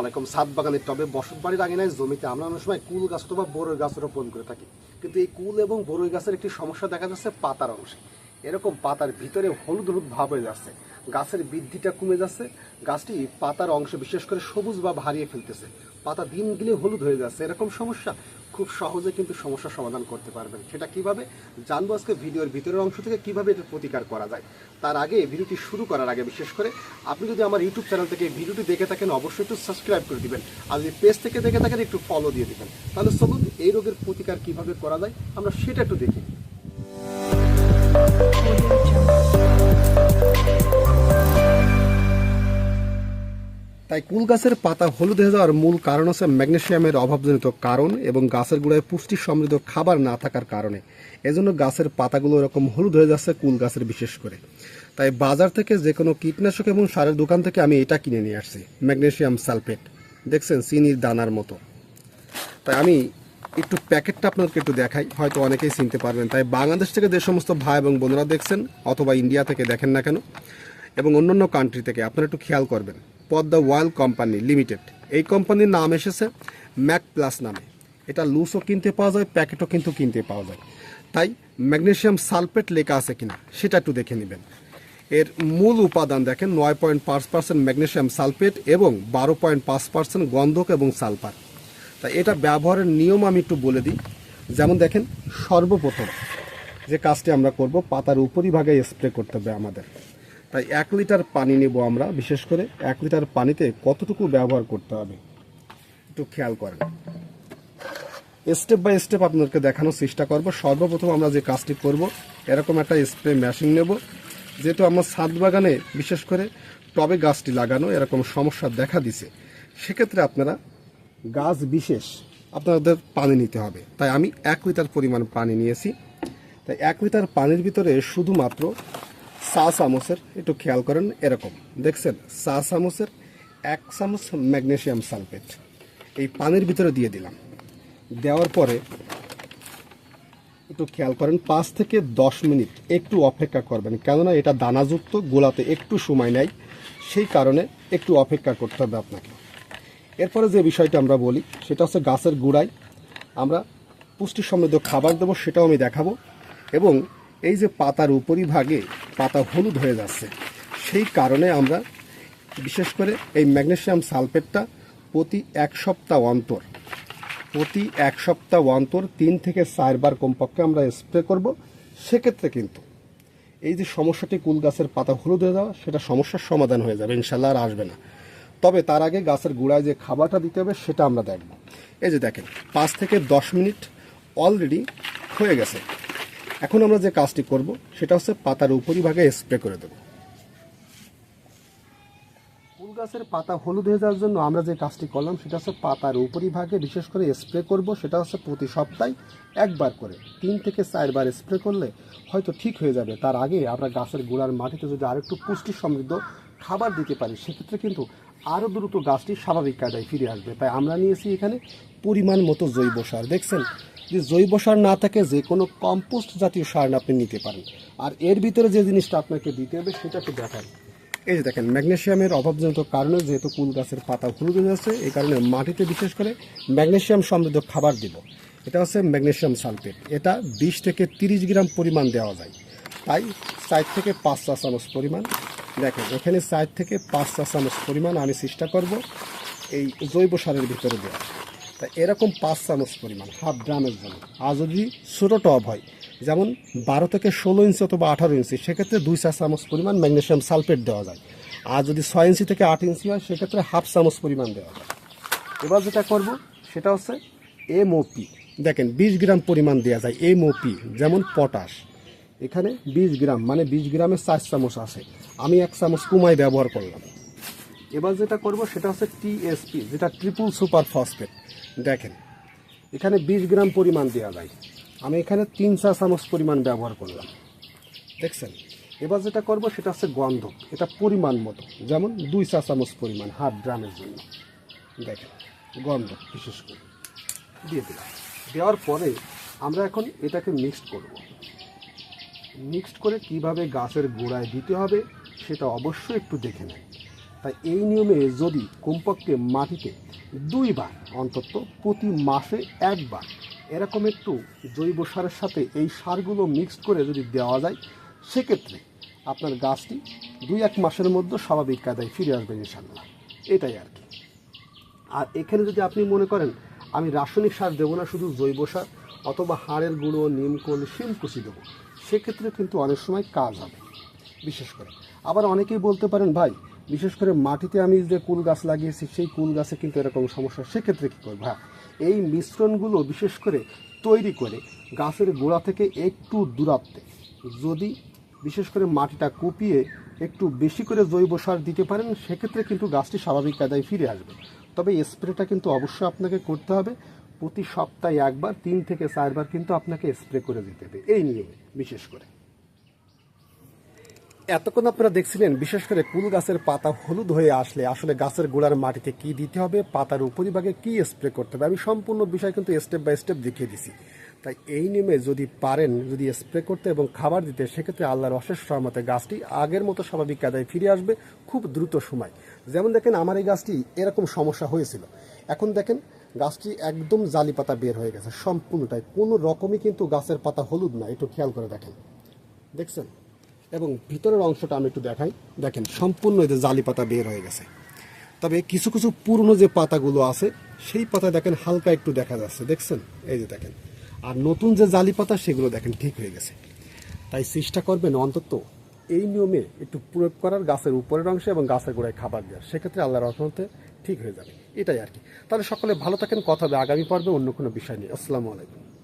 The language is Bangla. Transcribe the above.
আলাইকুম। সাত বাগানের টবে বসত বাড়ির আঙিনায় জমিতে আমরা অনেক সময় কুল গাছ অথবা বড়ই গাছ রোপণ করে থাকি। কিন্তু এই কুল এবং বড়ই গাছের একটি সমস্যা দেখা যাচ্ছে পাতার অংশে। এরকম পাতার ভিতরে হলুদ হলুদ ভাব হয়ে যাচ্ছে। গাছের বৃদ্ধিটা কমে যাচ্ছে। গাছটি পাতার অংশে বিশেষ করে সবুজ বা হারিয়ে ফেলতেছে। পাতা দিন গেলে হলুদ হয়ে যাচ্ছে। এরকম সমস্যা খুব সহজে কিন্তু সমস্যার সমাধান করতে পারবেন। সেটা কীভাবে? জানব আজকে ভিডিওর ভিতরের অংশ থেকে কীভাবে এটার প্রতিকার করা যায়। তার আগে ভিডিওটি শুরু করার আগে বিশেষ করে আপনি যদি আমার ইউটিউব চ্যানেল থেকে ভিডিওটি দেখে থাকেন, অবশ্যই একটু সাবস্ক্রাইব করে দিবেন। আর যদি পেজ থেকে দেখে থাকেন, একটু ফলো দিয়ে দিবেন। তাহলে চলুন এই রোগের প্রতিকার কীভাবে করা যায়, আমরা সেটা একটু দেখি। তাই কুল গাছের পাতা হলুদ হয়ে যাওয়ার মূল কারণ হচ্ছে ম্যাগনেশিয়ামের অভাবজনিত কারণ এবং গাছের গোড়ায় পুষ্টি সমৃদ্ধ খাবার না থাকার কারণে। এজন্য গাছের পাতাগুলো এরকম হলুদ হয়ে যাচ্ছে কুল গাছের বিশেষ করে। তাই বাজার থেকে যে কোনো কীটনাশক এবং সারের দোকান থেকে আমি এটা কিনে নিয়ে আসছি, ম্যাগনেশিয়াম সালফেট। দেখছেন, চিনির দানার মতো। তাই আমি একটু প্যাকেটটা আপনাদেরকে একটু দেখাই, হয়তো অনেকেই চিনতে পারবেন। তাই বাংলাদেশ থেকে যে সমস্ত ভাই এবং বোনেরা দেখছেন, অথবা ইন্ডিয়া থেকে দেখেন না কেন, এবং অন্যান্য কান্ট্রি থেকে, আপনারা একটু খেয়াল করবেন। Padma oil company limited. এই কোম্পানির নাম এসেছে ম্যাক প্লাস নামে। এটা লুসও কিনতে পাওয়া যায়, প্যাকেটও কিন্তু কিনতে পাওয়া যায়। তাই ম্যাগনেশিয়াম সালফেট লেখা আছে কিনা, সেটা একটু দেখে নেবেন। এর মূল উপাদান দেখেন, নয় পয়েন্ট পাঁচ পার্সেন্ট ম্যাগনেশিয়াম সালফেট এবং বারো পয়েন্ট পাঁচ পার্সেন্ট গন্ধক এবং সালফার। তাই এটা ব্যবহারের নিয়ম আমি একটু বলে দিই। যেমন দেখেন, সর্বপ্রথম যে কাজটি আমরা করব, পাতার উপরিভাগে স্প্রে করতে হবে আমাদের। তাই এক লিটার পানি নেব আমরা, বিশেষ করে এক লিটার পানিতে কতটুকু ব্যবহার করতে হবে? একটু খেয়াল করেন। স্টেপ বাই স্টেপ আপনাদেরকে দেখানোর চেষ্টা করব। সর্বপ্রথম আমরা যে কাজটি করব, এরকম একটা স্প্রে মেশিন নেব। যেহেতু আমার ছাদ বাগানে, বিশেষ করে টবে গাছটি লাগানো এরকম সমস্যা দেখা দিছে, সেক্ষেত্রে আপনারা গাছ বিশেষ আপনাদের পানি নিতে হবে। তাই আমি এক লিটার পরিমাণ পানি নিয়েছি। তাই এক লিটার পানির ভিতরে শুধুমাত্র চা চামচের একটু খেয়াল করেন, এরকম। দেখছেন চা চামচের এক চামচ ম্যাগনেশিয়াম সালফেট। এই পানির ভিতরে দিয়ে দিলাম। দেওয়ার পরে একটু খেয়াল করেন, পাঁচ থেকে দশ মিনিট একটু অপেক্ষা করবেন। কেননা এটা দানাযুক্ত, গোলাতে একটু সময় নেয়। সেই কারণে একটু অপেক্ষা করতে হবে আপনাকে। এরপরে যে বিষয়টা আমরা বলি, সেটা হচ্ছে গাছের গুড়ায় আমরা পুষ্টি সমৃদ্ধ খাবার দেবো, সেটাও আমি দেখাবো। এবং এই যে পাতার উপরিভাগে পাতা হলুদ হয়ে যাচ্ছে, সেই কারণে আমরা বিশেষ করে এই ম্যাগনেসিয়াম সালফেটটা প্রতি এক সপ্তাহ অন্তর, প্রতি এক সপ্তাহ অন্তর তিন থেকে চারবার কমপক্ষে আমরা স্প্রে করব। সেক্ষেত্রে কিন্তু এই যে সমস্যাটি কুল গাছের পাতা হলুদ হয়ে যাওয়া, সেটা সমস্যার সমাধান হয়ে যাবে ইনশাল্লাহ আর আসবে না। তবে তার আগে গাছের গোড়ায় যে খাবারটা দিতে হবে, সেটা আমরা দেখব। এই যে দেখেন, পাঁচ থেকে দশ মিনিট অলরেডি হয়ে গেছে। এখন আমরা যে কাজটি করব, সেটা হচ্ছে পাতার উপরিভাগে স্প্রে করে দেবো। ফুল গাছের পাতা হলুদ হয়ে যাওয়ার জন্য আমরা যে কাজটি করলাম, সেটা হচ্ছে পাতার উপরিভাগে বিশেষ করে স্প্রে করব। সেটা হচ্ছে প্রতি সপ্তাহে একবার করে, তিন থেকে চারবার স্প্রে করলে হয়তো ঠিক হয়ে যাবে। তার আগে আমরা গাছের গোড়ার মাটিতে যদি আরেকটু পুষ্টি সমৃদ্ধ খাবার দিতে পারি, সেক্ষেত্রে কিন্তু আরও দ্রুত গাছটি স্বাভাবিক কায়দায় ফিরে আসবে। তাই আমরা নিয়েছি এখানে পরিমাণ মতো জৈব সার। দেখছেন যে জৈব সার না থাকে, যে কোনো কম্পোস্ট জাতীয় সার আপনি নিতে পারেন। আর এর ভিতরে যে জিনিসটা আপনাকে দিতে হবে, সেটা একটু দেখান। এই যে দেখেন, ম্যাগনেশিয়ামের অভাবজনিত কারণে যেহেতু কুল গাছের পাতা হলুদ হয়ে যাচ্ছে, এই কারণে মাটিতে বিশেষ করে ম্যাগনেশিয়াম সমৃদ্ধ খাবার দিব। এটা হচ্ছে ম্যাগনেশিয়াম সালফেট। এটা বিশ থেকে তিরিশ গ্রাম পরিমাণ দেওয়া যায়। তাই চার থেকে পাঁচ চা চামচ পরিমাণ দেখেন, এখানে চার থেকে পাঁচ চা চামচ পরিমাণ আমি চেষ্টা করব এই জৈব সারের ভিতরে দেওয়া তা এরকম পাঁচ চামচ পরিমাণ, হাফ ড্রামের জন্য। আর যদি ছোটো টব হয়, যেমন বারো থেকে ষোলো ইঞ্চি অথবা আঠারো ইঞ্চি, সেক্ষেত্রে দুই চা চামচ পরিমাণ ম্যাগনেশিয়াম সালফেট দেওয়া যায়। আর যদি ছয় ইঞ্চি থেকে আট ইঞ্চি হয়, সেক্ষেত্রে হাফ চামচ পরিমাণ দেওয়া যায়। এবার যেটা করব, সেটা হচ্ছে এমওপি। দেখেন, বিশ গ্রাম পরিমাণ দেওয়া যায় এমওপি, যেমন পটাশ। এখানে বিশ গ্রাম মানে বিশ গ্রামের চার চামচ আছে আমি এক চামচ কুমাই ব্যবহার করলাম। এবার যেটা করব সেটা হচ্ছে টিএসপি যেটা ট্রিপল সুপার ফসফেট দেখেন, এখানে বিশ গ্রাম পরিমাণ দেওয়া যায়। আমি এখানে তিন চা চামচ পরিমাণ ব্যবহার করলাম। দেখছেন? এবার যেটা করব সেটা হচ্ছে গন্ধ। এটা পরিমাণ মতো। যেমন দুই চা চামচ পরিমাণ, হাফ গ্রামের জন্য। দেখেন, গন্ধ বিশেষ করে। দিয়ে দিলাম। দেওয়ার পরে আমরা এখন এটাকে মিক্সড করব। মিক্সড করে কীভাবে গাছের গোড়ায় দিতে হবে সেটা অবশ্যই একটু দেখে নেন। তাই এই নিয়মে যদি কমপক্ষে মাটিতে দুইবার, অন্তত প্রতি মাসে একবার, এরকম একটু জৈব সারের সাথে এই সারগুলো মিক্সড করে যদি দেওয়া যায়, সেক্ষেত্রে আপনার গাছটি দুই এক মাসের মধ্যে স্বাভাবিক কায়দায় ফিরে আসবে ইনশাল্লাহ এটাই আর কি। আর এখানে যদি আপনি মনে করেন, আমি রাসায়নিক সার দেবো না, শুধু জৈব সার, অথবা হাড়ের গুঁড়ো নিমকোল শিমকুচি দেবো, সেক্ষেত্রে কিন্তু অনেক সময় কাজ হবে। বিশেষ করে। আবার অনেকেই বলতে পারেন, ভাই, বিশেষ করে মাটিতে আমি যে কুল গাছ লাগিয়েছি, সেই কুল গাছে কিন্তু এরকম সমস্যা, সেক্ষেত্রে কী করব? হ্যাঁ এই মিশ্রণগুলো বিশেষ করে তৈরি করে গাছের গোড়া থেকে একটু দূরত্বে যদি বিশেষ করে মাটিটা কুপিয়ে একটু বেশি করে জৈব সার দিতে পারেন, সেক্ষেত্রে কিন্তু গাছটি স্বাভাবিক কায়দায় ফিরে আসবে। তবে স্প্রেটা কিন্তু অবশ্যই আপনাকে করতে হবে। প্রতি সপ্তাহে একবার, তিন থেকে চারবার কিন্তু আপনাকে স্প্রে করে দিতে হবে। এই নিয়ে বিশেষ করে। এতক্ষণ আপনারা দেখছিলেন, বিশেষ করে কুল গাছের পাতা হলুদ হয়ে আসলে আসলে গাছের গোড়ার মাটিতে কি দিতে হবে, পাতার উপরিভাগে কি স্প্রে করতে হবে, আমি সম্পূর্ণ বিষয় কিন্তু স্টেপ বাই স্টেপ দেখিয়ে দিছি। তাই এই নিয়মে যদি পারেন, যদি স্প্রে করতে এবং খাবার দিতে, সেক্ষেত্রে আল্লাহর অশেষ সহমতে গাছটি আগের মতো স্বাভাবিক কাদায় ফিরে আসবে খুব দ্রুত সময়। যেমন দেখেন, আমার এই গাছটি এরকম সমস্যা হয়েছিল। এখন দেখেন, গাছটি একদম জালি পাতা বের হয়ে গেছে, সম্পূর্ণটাই। কোনো রকমই কিন্তু গাছের পাতা হলুদ না, একটু খেয়াল করে দেখেন। দেখছেন? এবং ভিতরের অংশটা আমি একটু দেখাই। দেখেন, সম্পূর্ণ যে জালি পাতা বের হয়ে গেছে। তবে কিছু কিছু পুরনো যে পাতাগুলো আছে, সেই পাতা দেখেন হালকা একটু দেখা যাচ্ছে। দেখছেন? এই যে দেখেন। আর নতুন যে জালি পাতা, সেগুলো দেখেন ঠিক হয়ে গেছে। তাই চেষ্টা করবেন অন্তত এই নিয়মে একটু প্রয়োগ করার গাছের উপরের অংশে এবং গাছের গোড়ায় খাবার দেওয়ার। সেক্ষেত্রে আল্লাহর রহমতে ঠিক হয়ে যাবে। এটাই আর কি। তাহলে সকলে ভালো থাকেন। কথা হবে আগামী পর্বে অন্য কোনো বিষয় নিয়ে। আসসালামু আলাইকুম।